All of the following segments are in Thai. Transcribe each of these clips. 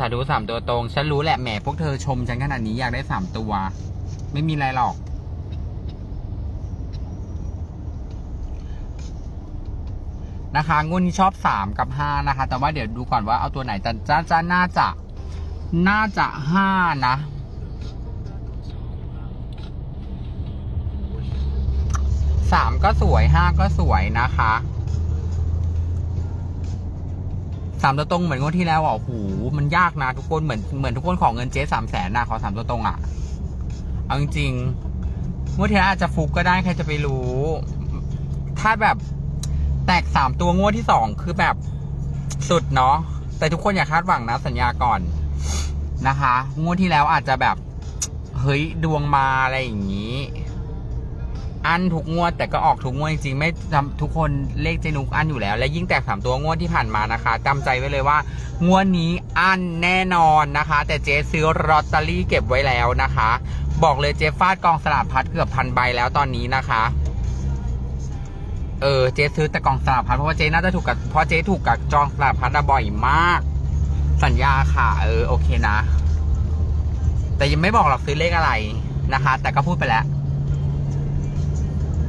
สาธุสามตัวตรง ฉันรู้แหละแหมพวกเธอชมฉันขนาดนี้อยากได้สามตัว ไม่มีอะไรหรอก นะคะงวดนี้ชอบสามกับห้านะคะ แต่ว่าเดี๋ยวดูก่อนว่าเอาตัวไหนจะจะจะน่าจะ น่าจะห้านะสามก็สวยห้าก็สวยนะคะ สามตัวตรงเหมือนงวดที่แล้วอะโอ้โหมันยากนะทุกคนเหมือนเหมือนทุกคนของเงินเจ๊สามแสนนะขอสามตัวตรงอะเอาจริงๆงวดที่แล้วอาจจะฟุกก็ได้ใครจะไปรู้ ถ้าแบบแตกสามตัวงวดที่สองคือแบบสุดเนาะแต่ทุกคนอย่าคาดหวังนะสัญญาก่อนนะคะ งวดที่แล้วอาจจะแบบ เฮ้ยดวงมาอะไรอย่างนี้ อันทุกงวดแต่ก็ออกทุกงวดจริงๆไม่จำทุกคนเลขเจนุกอันอยู่แล้ว และยิ่งแตกสามตัวงวดที่ผ่านมานะคะจำใจไว้เลยว่างวดนี้อันแน่นอนนะคะ แต่เจ๊ซื้อลอตเตอรี่เก็บไว้แล้วนะคะ บอกเลยเจ๊ฟาดกองสลากพัดเกือบพันใบแล้วตอนนี้นะคะเออเจ๊ซื้อแต่กองสลากพัดเพราะว่าเจ๊น่าจะถูกกับเพราะเจ๊ถูกกับจองสลากพัดบ่อยมาก สัญญาค่ะ เออโอเคนะ แต่ยังไม่บอกหรอกซื้อเลขอะไรนะคะ แต่ก็พูดไปแล้ว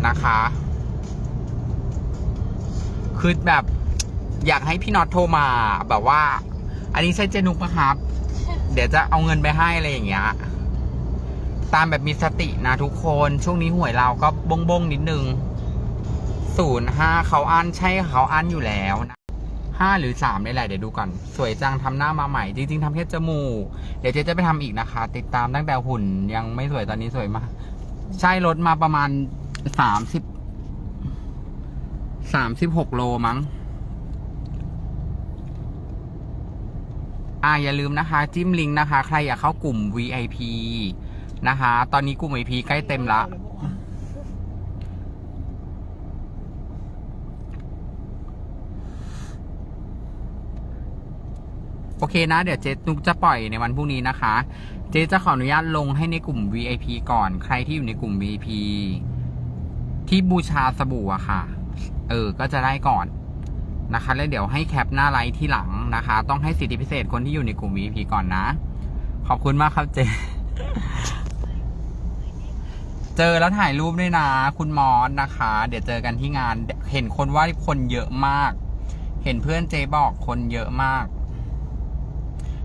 นะคะ คือแบบ อยากให้พี่น็อตโทรมาแบบว่า อันนี้ใช่เจนุกปะครับ เดี๋ยวจะเอาเงินไปให้อะไรอย่างเงี้ย ตามแบบมีสตินะทุกคน ช่วงนี้หวยเราก็บงบงๆนิดนึงศูนย์ห้าเขาอันใช่เขาอันอยู่แล้วนะห้าหรือสามนี่แหละเดี๋ยวดูก่อน สวยจังทำหน้ามาใหม่ จริง ๆทำแค่จมูก เดี๋ยวเจ๊จะไปทำอีกนะคะ ติดตามตั้งแต่หุ่นยังไม่สวยตอนนี้สวยมาก ใช่ลดมาประมาณ สามสิบสามสิบหกโลมั้ง อ่าอย่าลืมนะคะ จิ้มลิงก์นะคะ ใครอยากเข้ากลุ่ม VIP นะคะ ตอนนี้กลุ่ม VIP ใกล้เต็มละ โอเคนะ เดี๋ยวเจ๊นุกจะปล่อยในวันพรุ่งนี้นะคะ เจ๊จะขออนุญาตลงให้ในกลุ่ม VIP ก่อน ใครที่อยู่ในกลุ่ม VIP ที่บูชาสบู่อะค่ะ เออ ก็จะได้ก่อนนะคะ แล้วเดี๋ยวให้แคปหน้าไลท์ที่หลังนะคะ ต้องให้สิทธิพิเศษคนที่อยู่ในกลุ่ม VIP ก่อนนะ ขอบคุณมากครับเจ เจอแล้วถ่ายรูปด้วยนะ คุณมอสนะคะ เดี๋ยวเจอกันที่งาน เห็นคนว่าคนเยอะมาก เห็นเพื่อนเจบอกคนเยอะมาก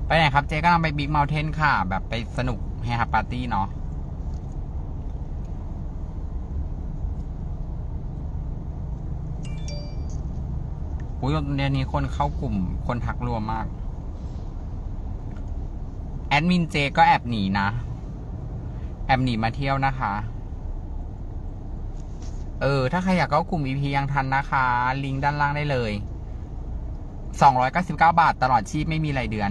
ไปไหนครับเจก็ลังไปบิ๊กเม t เทนค่ะ แบบไปสนุกแฮปปาร์ตี้เนาะ อุ้ยเดือนนี้คนเข้ากลุ่มคนทักรวมมาก แอดมินเจก็แอบหนีนะ แอบหนีมาเที่ยวนะคะ เออ ถ้าใครอยากเข้ากลุ่ม EP ยังทันนะคะ ลิงก์ด้านล่างได้เลย 299 บาทตลอดชีพไม่มีรายเดือน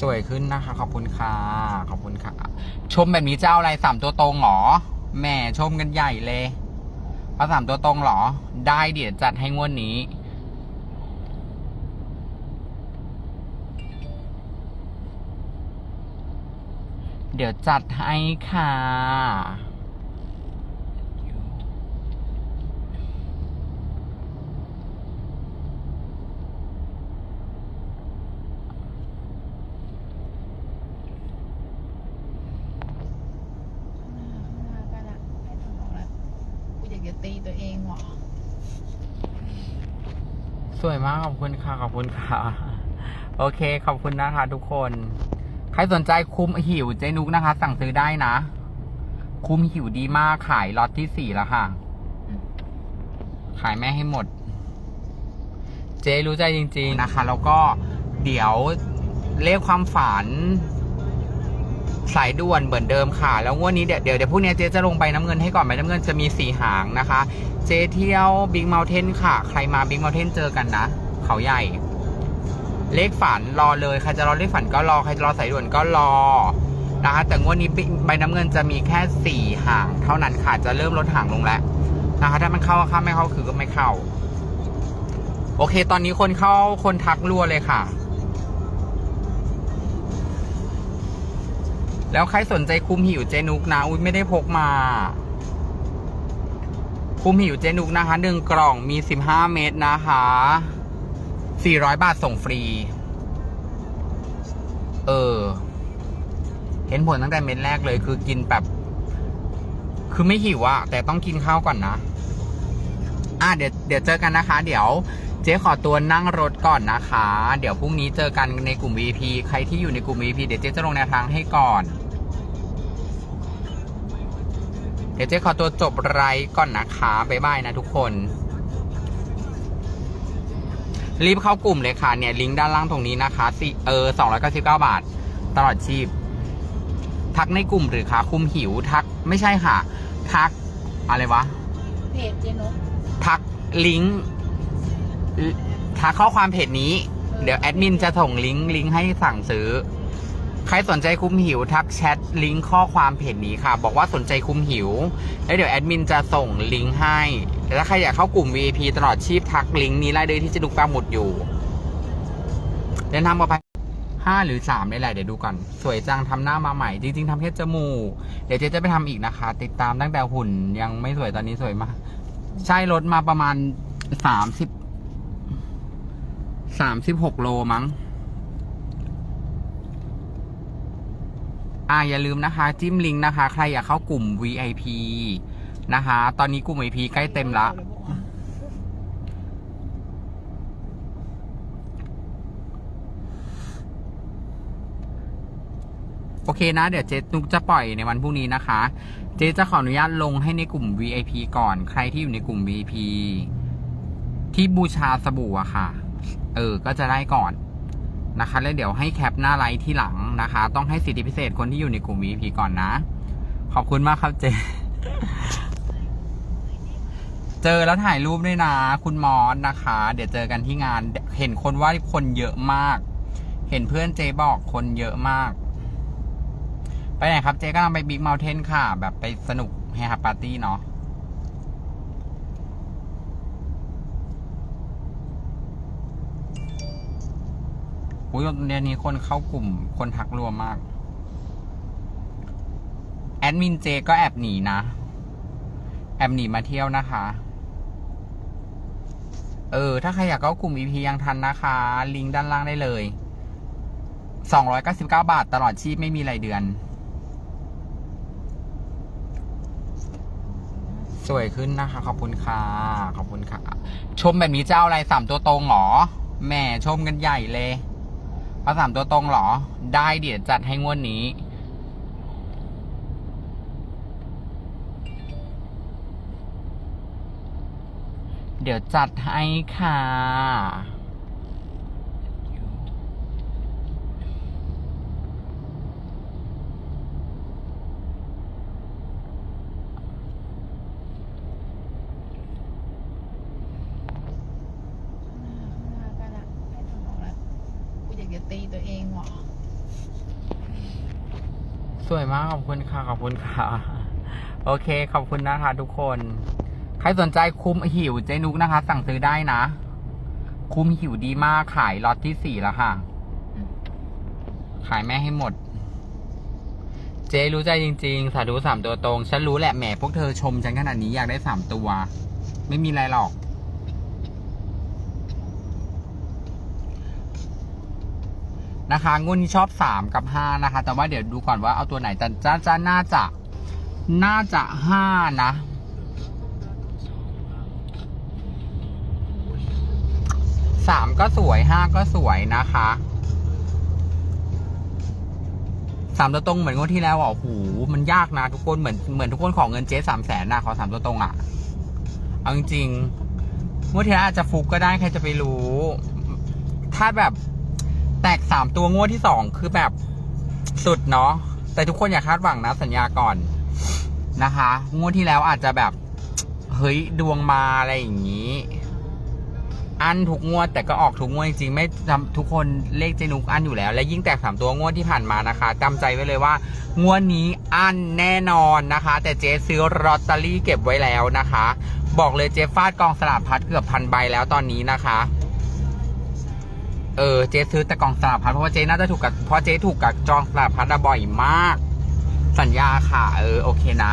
สวยขึ้นนะคะ ขอบคุณค่ะ ขอบคุณค่ะ ชมแบบนี้เจะเอาอะไรสามตัวตรงหรอแหม่ชมกันใหญ่เลย เอาสามตัวตรงเหรอ ได้เดี๋ยวจัดให้งวดนี้ เดี๋ยวจัดให้ค่ะ ข้างหน้าก็ละให้ทำออกแล้วกูอยากจะ ตีตัวเอสวยมากขอบคุณค่ะขอบคุณค่ะ โอเค ขอบคุณนะคะทุกคน ใครสนใจคุมหิวเจนุกนะคะ สั่งซื้อได้นะ คุมหิวดีมากขายล็อตที่สี่แล้วค่ะ ขายแม่ให้หมด เจรู้ใจจริง ๆนะคะ แล้วก็เดี๋ยวเลขความฝัน สายด่วนเหมือนเดิมค่ะ แล้วงวดนี้เดี๋ยวเดี๋ยวเดี๋ยวพรุ่งนี้เจ๊จะลงใบน้ำเงินให้ก่อนใบน้ำเงินจะมีสีหางนะคะ เจ๊เที่ยวบิ๊กเม t เทนค่ะ ใครมาบิ๊กเม t เทนเจอกันนะ เขาใหญ่ เลขฝันรอเลยใครจะรอเลขฝันก็รอใครจะรอสายด่วนก็รอนะคะแต่งวดนี้ใบน้ำเงินจะมีแค่สี่หาง เท่านั้นค่ะจะเริ่มลดหางลงแล้วนะคะ ถ้ามันเข้าก็เข้าไม่เข้าคือก็ไม่เข้า โอเค ตอนนี้คนเข้าคนทักรัวเลยค่ะ แล้วใครสนใจคุมหิวเจนุกนะ อุ้ยไม่ได้พกมา คุมหิวเจนุกนะคะหนึ่งกล่องมีสิบห้าเม็ดนะคะสี่ร้อยบาทส่งฟรี เออ เห็นผลตั้งแต่เม็ดแรกเลย คือกินแบบ คือไม่หิวอะแต่ต้องกินข้าวก่อนนะอะเดี๋ยวเดี๋ยวเจอกันนะคะ เดี๋ยวเจ๊ขอตัวนั่งรถก่อนนะคะ เดี๋ยวพรุ่งนี้เจอกันในกลุ่ม VP ใครที่อยู่ในกลุ่ม VP เดี๋ยวเจ๊จะลงแนวทางให้ก่อน ดี๋ยวเจ๊ขอตัวจบไรฟ์ก่อนนะคะบ๊ายบายนะทุกคน รีบเข้ากลุ่มเลยค่ะเนี่ยลิงก์ด้านล่างตรงนี้นะคะสิเออสองร้อยเก้าสิบเก้าบาท ตลอดชีพ ทักในกลุ่มหรือคะคุมหิวทักไม่ใช่ค่ะ ทักอะไรวะ เพจเจนกทักลิงก์ทักข้อความเพจนี้ เดี๋ยวแอดมินจะส่งลิงก์ลิงก์ให้สั่งซื้อ ใครสนใจคุมหิวทักแชทลิงก์ข้อความเพจนี้ค่ะ บอกว่าสนใจคุมหิว แล้วเดี๋ยวแอดมินจะส่งลิงก์ให้แต่ถ้าใครอยากเข้ากลุ่ม VIP ตลอดชีพทักลิงก์นี้ได้เลยที่จะดูปลาหมุดอยู่ เดินทางปลอดภัยห้าหรือสามได้แหละเดี๋ยวดูก่อน สวยจังทำหน้ามาใหม่ จริง ๆทำแค่จมูก เดี๋ยวเจ๊จะไปทำอีกนะคะ ติดตามตั้งแต่หุ่นยังไม่สวยตอนนี้สวยมาก ใช่ลดมาประมาณสามสิบสามสิบหกโลมั้ง อ่าอย่าลืมนะคะ จิ้มลิงก์นะคะ ใครอยากเข้ากลุ่ม VIP นะคะ ตอนนี้กลุ่ม VIP ใกล้เต็มละ โอเคนะ เดี๋ยวเจ๊นุกจะปล่อยในวันพรุ่งนี้นะคะ เจ๊จะขออนุญาตลงให้ในกลุ่ม VIP ก่อน ใครที่อยู่ในกลุ่ม VIP ที่บูชาสบู่อะค่ะ เออ ก็จะได้ก่อนนะคะ แล้วเดี๋ยวให้แคปหน้าไลท์ที่หลัง นะคะ ต้องให้สิทธิพิเศษคนที่อยู่ในกลุ่ม VIP ก่อนนะ ขอบคุณมากครับเจ เจอแล้วถ่ายรูปด้วยนะ คุณมอสนะคะ เดี๋ยวเจอกันที่งาน เห็นคนว่าคนเยอะมาก เห็นเพื่อนเจบอกคนเยอะมาก ไปไหนครับเจกำลังไปบิ๊กเมล์เทนค่ะ แบบไปสนุกแฮปปาร์ตี้เนาะ อุ้ยเดือนนี้คนเข้ากลุ่มคนทักรวมมาก แอดมินเจก็แอบหนีนะ แอบหนีมาเที่ยวนะคะ เออ ถ้าใครอยากเข้ากลุ่ม EP ยังทันนะคะ ลิงก์ด้านล่างได้เลย 299 บาทตลอดชีพไม่มีรายเดือน สวยขึ้นนะคะ ขอบคุณค่ะ ขอบคุณค่ะ ชมแบบนี้เจ้าอะไรสามตัวตรงหรอแหม่ชมกันใหญ่เลย เอาสามตัวตรงหรอ ได้เดี๋ยวจัดให้งวดนี้ เดี๋ยวจัดให้ค่ะ ข้างหน้ากันอะให้ทางออกแล้วกูอยากจะตีตัวเองว่ะ สวยมากขอบคุณค่ะขอบคุณค่ะ โอเค ขอบคุณนะคะ ทุกคน ใครสนใจคุ้มหิวเจนุกนะคะ สั่งซื้อได้นะ คุ้มหิวดีมากขายล็อตที่สี่แล้วค่ะ ขายแม่ให้หมด เจรู้ใจจริง ๆ สาธุสามตัวตรง ฉันรู้แหละแหมพวกเธอชมฉันขนาดนี้อยากได้สามตัว ไม่มีอะไรหรอก นะคะงวดนี้ชอบสามกับห้านะคะ แต่ว่าเดี๋ยวดูก่อนว่าเอาตัวไหนจะจะจะน่าจะน่าจะห้านะ สามก็สวยห้าก็สวยนะคะสามตัวตรงเหมือนงวดที่แล้วอะโอ้โหมันยากนะทุกคนเหมือนเหมือนทุกคนของเงินเจ๊สามแสนนะขอสามตัวตรงอะ เอาจริงๆงวดที่แล้วอาจจะฟุกก็ได้ใครจะไปรู้ ถ้าแบบ แตกสามตัวงวดที่สองคือแบบสุดเนาะแต่ทุกคนอย่าคาดหวังนะสัญญาก่อนนะคะ งวดที่แล้วอาจจะแบบ เฮ้ย ดวงมาอะไรอย่างนี้ อันทุกงวดแต่ก็ออกทุกงวดจริงๆไม่ทำทุกคนเลขเจนุกอันอยู่แล้ว และยิ่งแตกสามตัวงวดที่ผ่านมานะคะจำใจไว้เลยว่า งวดนี้อันแน่นอนนะคะ แต่เจ๊ซื้อลอตเตอรี่เก็บไว้แล้วนะคะ บอกเลยเจ๊ฟาดกองสลากพัดเกือบพันใบแล้วตอนนี้นะคะ เออเจ๊ซื้อแต่กล่องสลับพัดเพราะว่าเจ๊น่าจะถูกกับเพราะเจ๊ถูกกับจองสลับพัดอะบ่อยมาก สัญญาค่ะ เออโอเคนะ